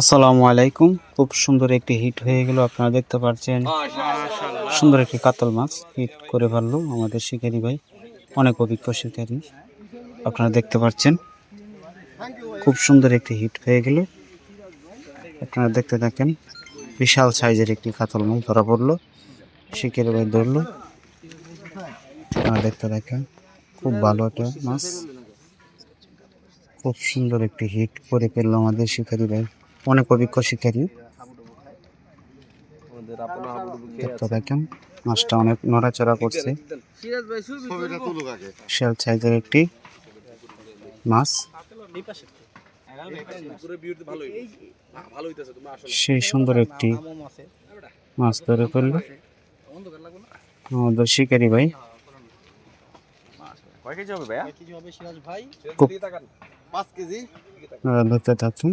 আসসালামু আলাইকুম। খুব সুন্দর একটি হিট হয়ে গেল, আপনারা দেখতে পাচ্ছেন। সুন্দর একটি কাতল মাছ হিট করে ফেলল আমাদের শিকারি ভাই, অনেক অভিজ্ঞ শিকারি, আপনারা দেখতে পাচ্ছেন। খুব সুন্দর একটি হিট হয়ে গেল। আপনারা দেখতে থাকেন, বিশাল সাইজের একটি কাতল মাছ ধরা পড়ল, শিকারি ভাই ধরলো। আপনারা দেখতে থাকেন, খুব ভালো একটা মাছ। খুব সুন্দর একটি হিট করে ফেলল আমাদের শিকারি ভাই। অনেক অভিজ্ঞ শিকারী দেখতে দেখেন মাছটা অনেক নড়াচড়া করছে। শেল সাইজের একটি মাছ। সেই সুন্দর একটি মাছ ধরে ফেলল। আমাদের শিকারি ভাই। কয় কেজি হবে ভাইয়া? খুব পাঁচ কেজি ধরতে থাকুন।